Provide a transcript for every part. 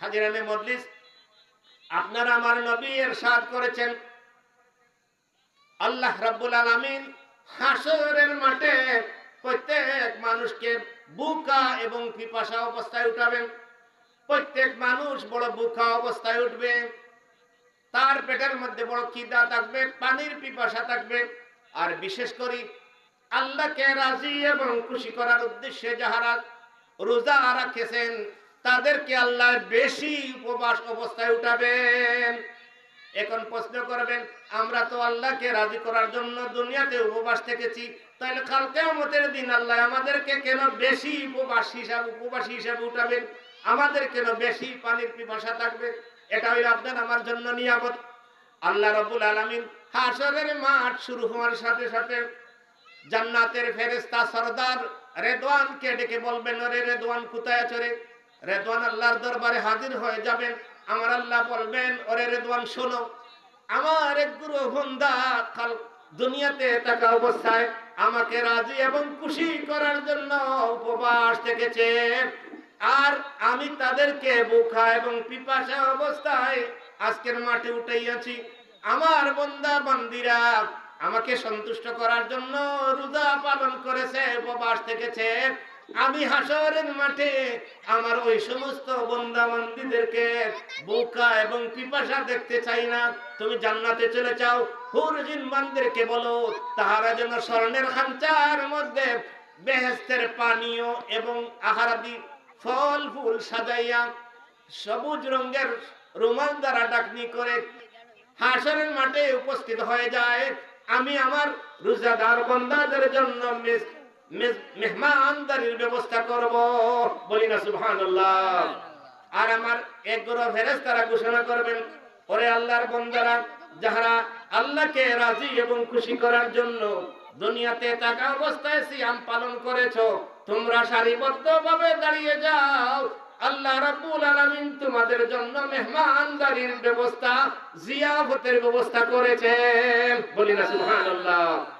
হাজিরানে মজলিস, আপনারা আমার নবী এর সাদ করেছেন। আল্লাহ রাব্বুল আলামিন হাসরের মাঠে প্রত্যেক মানুষকে বুকা এবং পিপাসা অবস্থায় উঠাবেন। প্রত্যেক মানুষ বড় বুকা অবস্থায় উঠবে। তার পেটের মধ্যে বড় খিদা থাকবে, পানির পিপাসা থাকবে। আর বিশেষ করে আল্লাহকে রাজি এবং খুশি করার উদ্দেশ্যে যাহারা রোজা রাখেছেন তাদেরকে আল্লাহ বেশি উপবাস অবস্থায় উঠাবেন। এখন প্রশ্ন করবেন, আমরা তো আল্লাহকে রাজি করার জন্য দুনিয়াতে উপবাস থেকেছি, তাহলে কালকে আমাদের দিন আল্লাহ আমাদেরকে কেন বেশি উপবাস হিসাবে উপবাসী হিসাবে উঠাবেন? আমাদের কেন বেশি পানির পিপাসা থাকবে? এটা হইল আপনার আমার জন্য নিয়ামত। আল্লাহ রবুল আলমিন হাসরের মাঠ শুরু হওয়ার সাথে সাথে জান্নাতের ফেরেস্তা সর্দার রেদওয়ানকে ডেকে বলবেন রে রেদওয়ান, কোথায় রে? রেদওয়ান আল্লাহর দরবারে হাজির হয়ে যাবেন। আমার আল্লাহ বলবেন, ওরে রেদওয়ান, শোনো, আমার এক গুরু বন্দা কাল দুনিয়াতে থাকা অবস্থায় আমাকে রাজি এবং খুশি করার জন্য উপবাস থেকেছে আর আমি তাদেরকে বুখা এবং পিপাসা অবস্থায় আজকের মাঠে উঠাইয়াছি। আমার বন্দা বান্দিরা আমাকে সন্তুষ্ট করার জন্য রোজা পালন করেছে, উপবাস থেকেছে আমি হাসরের মাঠে আমার ওই সমস্ত বন্দা বান্দিদেরকে বোকা এবং পিপাসা দেখতে চাই না। তুমি জান্নাতে চলে যাও হুরজিন বান্দিরকে বলো, তাহারা যেন স্বর্ণের খাঞ্চার মধ্যে বেহেস্তের পানীয় এবং আহারাদি ফল, ফুল সাজাইয়া সবুজ রঙের রুমাল দ্বারা ডাকনি করে হাসরের মাঠে উপস্থিত হয়ে যায়। আমি আমার রোজাদার বন্দাদের জন্য মিস- মেহমানদারির ব্যবস্থা করব। বলি না, সুবহানাল্লাহ। আর আমার এক গ্রহ ফেরেশতারা ঘোষণা করবেন, ওরে আল্লাহর বন্দারা, যাহারা আল্লাহকে রাজি এবং খুশি করার জন্য দুনিয়াতে থাকা অবস্থায় সিয়াম পালন করেছ, তোমরা সারিবদ্ধভাবে দাঁড়িয়ে যাও। আল্লাহ রাব্বুল আলামিন তোমাদের জন্য মেহমানদারির ব্যবস্থা, জিয়াফতের ব্যবস্থা করেছেন। বলি না, সুবহানাল্লাহ।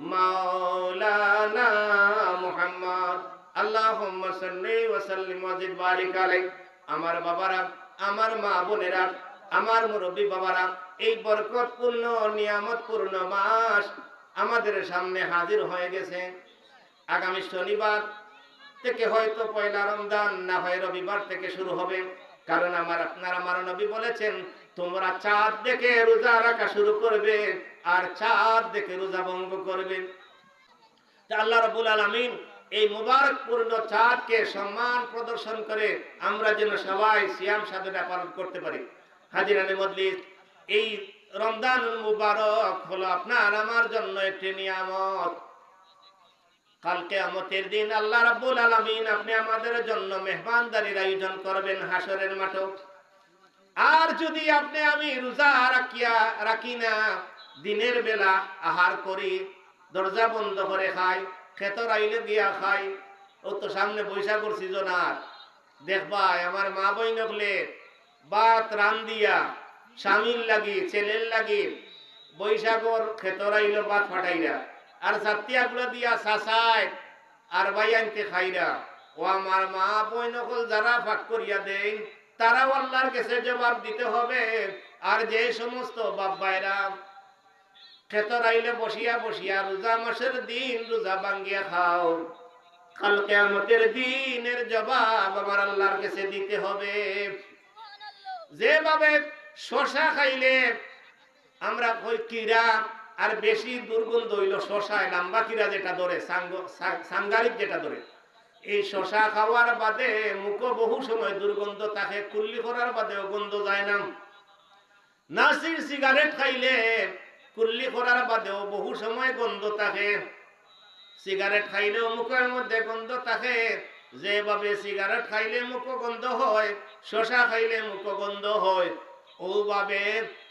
মাওলানা মুহাম্মদ, আল্লাহুম্মা সাল্লি ওয়া সাল্লিম ওয়া জিদ বারিক আলাইহি। আমার বাবারা, আমার মা বোনেরা, আমার মুরব্বী বাবারা, এই বরকতপূর্ণ, নিয়ামতপূর্ণ মাস আমাদের সামনে হাজির হয়ে গেছে। আগামী শনিবার থেকে হয়তো পয়লা রমজান, না হয় রবিবার থেকে শুরু হবে। কারণ আমার আপনার আমার নবী বলেছেন, তোমরা চাঁদ দেখে রোজা রাখা শুরু করবে আর চাঁদ দেখে রোজা ভঙ্গ করবে। আল্লাহ রবুল আলমিন এই মুবারক পূর্ণ চাঁদকে সম্মান প্রদর্শন করে আমরা যেন সবাই সিয়াম সাধনা পালন করতে পারি। হাজিরানে মজলিস, এই রমজান মুবারক হলো আপনার আমার জন্য একটি নিয়ামত। কালকে আমতের দিন আল্লাহ রাব্বুল আলামিন আপনি আমাদের জন্য মেহমানদারির আয়োজন করবেন হাসরের মাঠে। আর যদি আপনি আমি রোজা রাখিয়া, রাখি না, দিনের বেলা আহার করি, দরজা বন্ধ করে খাই খেতর আইলে গিয়া খাই, ও তো সামনে বৈশাখর সিজন আর দেখবাই আমার মা বই নকলে বাত রান দিয়া, স্বামীর লাগি, ছেলের লাগি বৈশাখর খেতর আইলো বাত ফাটাইরা। আর সাতিয়াগুলো দিয়া সাসায়, আর ভাই আনতে খাইরা, ও আমার মা বই নকল যারা ফাঁক করিয়া দেন, তারাও আল্লাহর কাছে জবাব দিতে হবে। আর যে সমস্ত বাপ ভাইরা খেতর আইলে বসিয়া বসিয়া রোজা মাসের দিন রোজা ভাঙ্গিয়া খাও কালকে আমাদের দিনের জবাব আমার আল্লাহর কাছে দিতে হবে। যেভাবে শশা খাইলে আমরা ওই কিরা আর বেশি দুর্গন্ধ হইল শশায় লাম্বা কিরা যেটা ধরে সাঙ্গারিক যেটা ধরে। এই শশা খাওয়ার বাদে মুখ বহু সময় দুর্গন্ধ থাকে, কুল্লি করার বাদেও গন্ধ যায় না। নাসির সিগারেট খাইলে কুল্লি করার বাদেও বহু সময় গন্ধ থাকে। সিগারেট খাইলেও মুখের মধ্যে গন্ধ থাকে। যেভাবে সিগারেট খাইলে মুখ গন্ধ হয়, শশা খাইলে মুখ গন্ধ হয়। ওভাবে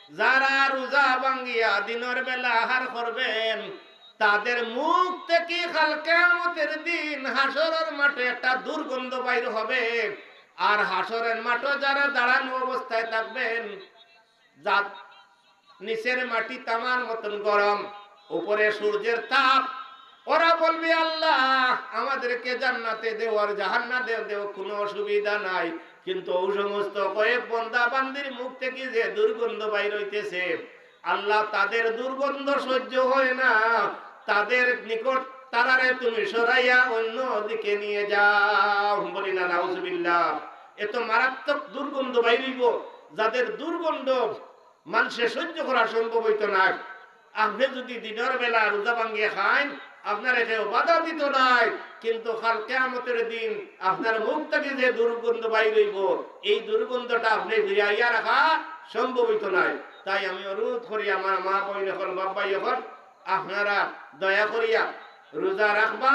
যারা রোজা ভাঙ্গিয়া দিনের বেলা আহার করবেন, তাদের মুখ থেকে খালকেমতের দিন হাসরের মাঠে একটা দুর্গন্ধ বাইর হবে। আর হাসরের মাঠে যারা দাঁড়ানো অবস্থায় থাকবেন, যা নিচের মাটি তামার মতন গরম, উপরে সূর্যের তাপ, ওরা বলবে, আল্লাহ, আমাদেরকে জান্নাতে দেও আর জাহান্না দেও দেও কোনো অসুবিধা নাই। কিন্তু ওই সমস্ত কয়েক বন্দা বান্দির মুখ থেকে যে দুর্গন্ধ বাইর হইতেছে, আল্লাহ তাদের দুর্গন্ধ সহ্য হয় না। তাদের নিকট তারারে তুমি সরাইয়া অন্য দিকে নিয়ে যাও। বলি না, নাউজুবিল্লাহ এত মারাত্মক দুর্গন্ধ বাইরিব যাদের দুর্গন্ধ মানুষে সহ্য করা সম্ভব হইতো না আপনি যদি দিনের বেলা রোজা ভাঙ্গিয়ে খান আপনার কেউ বাধা দিত নাই। কিন্তু কেয়ামতের দিন আপনার মুখ থেকে যে দুর্গন্ধ বাইর হইব, এই দুর্গন্ধটা আপনি ফিরাইয়া রাখা সম্ভবিত নাই। তাই আমি অনুরোধ করি আমার মা বই এখন বাবাই এখন, আপনারা দয়া করিয়া রোজা রাখবা